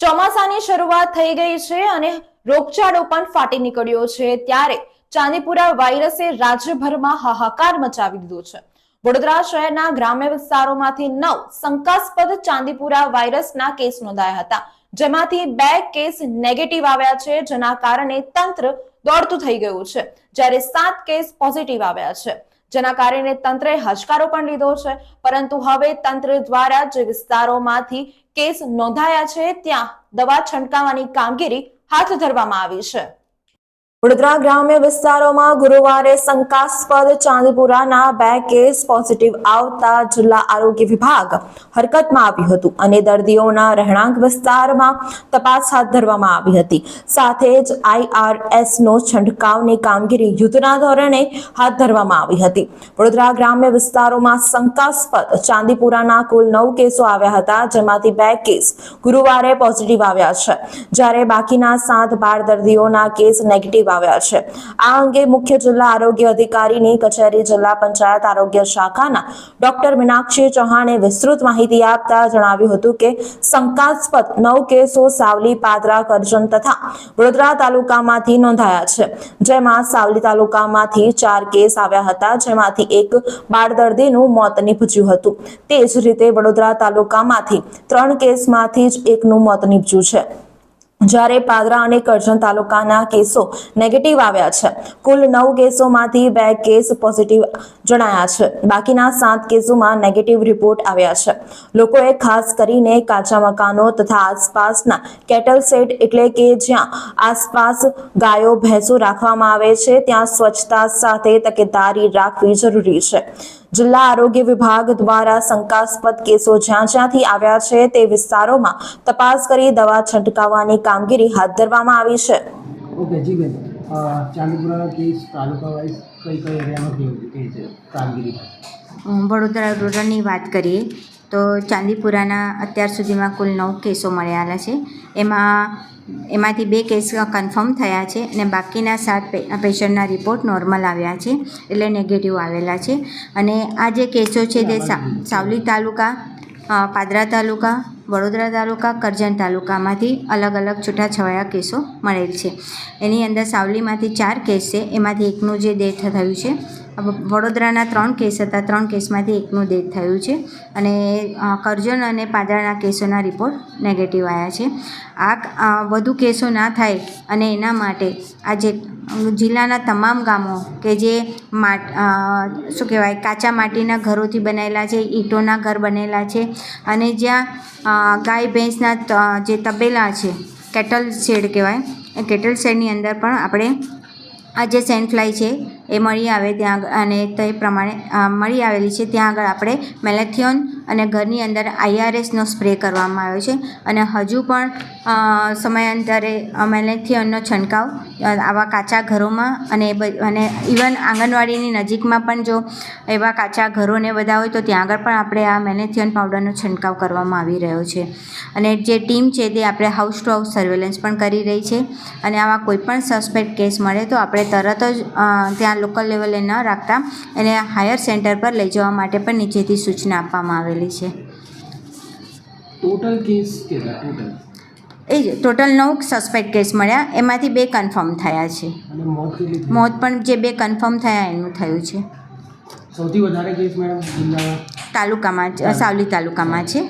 ચોમાસાની શરૂઆત થઈ ગઈ છે અને રોગચાળો પણ ફાટી નીકળ્યો છે. ત્યારે ચાંદીપુરા વાયરસે રાજ્યભરમાં હાહાકાર મચાવી દીધો છે. વડોદરા શહેરના ગ્રામ્ય વિસ્તારોમાંથી નવ શંકાસ્પદ ચાંદીપુરા વાયરસના કેસ નોંધાયા હતા. જેમાંથી બે કેસ નેગેટિવ આવ્યા છે, જેના કારણે તંત્ર દોડતું થઈ ગયું છે. જ્યારે સાત કેસ પોઝિટિવ આવ્યા છે. જેના કારણે તંત્રે હશકારો પણ લીધો છે. પરંતુ હવે તંત્ર દ્વારા જે વિસ્તારોમાંથી કેસ નોંધાયા છે, ત્યાં દવા છંટકાવવાની કામગીરી હાથ ધરવામાં આવી છે. વડોદરા ગ્રામ્ય વિસ્તારોમાં ગુરુવારે શંકાસ્પદ ચાંદીપુરાના બે કેસ પોઝિટિવ આવતા જિલ્લા આરોગ્ય વિભાગ હરકતમાં આવ્યું હતું અને દર્દીઓના રહેણાંક વિસ્તારમાં તપાસ હાથ ધરવામાં આવી હતી. સાથે જ આઈઆરએસ નો છંટકાવની કામગીરી યુદ્ધના ધોરણે હાથ ધરવામાં આવી હતી. વડોદરા ગ્રામ્ય વિસ્તારોમાં શંકાસ્પદ ચાંદીપુરાના કુલ નવ કેસો આવ્યા હતા, જેમાંથી બે કેસ ગુરુવારે પોઝિટિવ આવ્યા છે. જ્યારે બાકીના સાત બાર દર્દીઓના કેસ નેગેટિવ આવ્યા છે. આ અંગે મુખ્ય જિલ્લા આરોગ્ય અધિકારીની કચેરી જિલ્લા પંચાયત આરોગ્ય શાખાના ડોક્ટર મીનાક્ષી ચૌહાણે વિસ્તૃત માહિતી આપતા જણાવ્યું હતું કે શંકાસ્પદ નવ કેસો સાવલી, પાદરા, કરજણ તથા વડોદરા તાલુકામાંથી નોંધાયા છે. જેમાં સાવલી તાલુકામાંથી ચાર કેસ આવ્યા હતા, જેમાંથી એક બાળ દર્દીનું મોત નીપજ્યું હતું. તે જ રીતે વડોદરા તાલુકામાંથી ત્રણ કેસમાંથી જ એકનું મોત નીપજ્યું છે. જ્યારે પાદરા અને કરજણ તાલુકાના કેસો નેગેટિવ આવ્યા છે. કુલ નવ કેસોમાંથી બે કેસ પોઝિટિવ જણાયા છે. બાકીના સાત કેસોમાં નેગેટિવ રિપોર્ટ આવ્યા છે. લોકોએ ખાસ કરીને કાચા મકાનો તથા આસપાસના કેટલ સેટ એટલે કે જ્યાં આસપાસ ગાયો, ભેંસો રાખવામાં આવે છે, ત્યાં સ્વચ્છતા સાથે તકેદારી રાખવી જરૂરી છે. જિલ્લા આરોગ્ય વિભાગ દ્વારા શંકાસ્પદ કેસો જ્યાં જ્યાંથી આવ્યા છે તે વિસ્તારોમાં તપાસ કરી દવા છંટકાવવાની કામગીરી હાથ ધરવામાં આવી છે. ઓકે કેસ તાલુકા વાઇઝ કઈ કઈ છે? કામગીરી વડોદરા રૂરલની વાત કરીએ, તો ચાંદીપુરાના અત્યાર સુધીમાં કુલ નવ કેસો મળ્યા છે. એમાં, એમાંથી બે કેસ કન્ફર્મ થયા છે અને બાકીના સાત પેશન્ટના રિપોર્ટ નોર્મલ આવ્યા છે એટલે નેગેટિવ આવેલા છે. અને આ જે કેસો છે તે સાવલી તાલુકા પાદરા તાલુકા, વડોદરા તાલુકા, કરજણ તાલુકામાંથી અલગ અલગ છૂટાછવાયા કેસો મળેલ છે. એની અંદર સાવલીમાંથી ચાર કેસ છે, એમાંથી એકનું જે ડેથ થયું છે વડોદરાના ત્રણ કેસ હતા. ત્રણ કેસમાંથી એકનું ડેથ થયું છે અને કરજણ અને પાદરાના કેસોના રિપોર્ટ નેગેટિવ આવ્યા છે. આ વધુ કેસો ના થાય અને એના માટે આજે જિલ્લાના તમામ ગામો કે જે માટ શું કહેવાય, કાચા માટીના ઘરોથી બનેલા છે, ઈંટોના ઘર બનેલા છે અને જ્યાં ગાય ભેંસના જે તબેલા છે, કેટલ શેડ કહેવાય, એ કેટલ શેડની અંદર પણ આપણે આ જે સેન્ડ ફ્લાય છે, એ મળી આવે ત્યાં અને તે પ્રમાણે મળી આવેલી છે. ત્યાં આગળ આપણે મેલેથિયોન અને ઘરની અંદર આઈઆરએસનો સ્પ્રે કરવામાં આવ્યો છે. અને હજુ પણ સમયાંતરે અ, અન્નનો છંટકાવ આવા કાચા ઘરોમાં અને અને ઇવન આંગણવાડીની નજીકમાં પણ જો એવા કાચા ઘરોને બધા હોય તો ત્યાં આગળ પણ આપણે આ મેલેથિયન પાવડરનો છંટકાવ કરવામાં આવી રહ્યો છે. અને જે ટીમ છે તે આપણે હાઉસ ટુ હાઉસ સર્વેલન્સ પણ કરી રહી છે અને આવા કોઈપણ સસ્પેક્ટ કેસ મળે તો આપણે તરત જ ત્યાં લોકલ લેવલે ન રાખતા એને હાયર સેન્ટર પર લઈ જવા માટે પણ નીચેથી સૂચના આપવામાં આવેલી છે. ટોટલ કેસ કેટલા? ટોટલ? એ જ ટોટલ નવ સસ્પેક્ટ કેસ મળ્યા. એમાંથી બે કન્ફર્મ થયા છે. મોત પણ જે બે કન્ફર્મ થયા એનું થયું છે. સૌથી વધારે કેસ મેડમ તાલુકામાં સાવલી તાલુકામાં છે.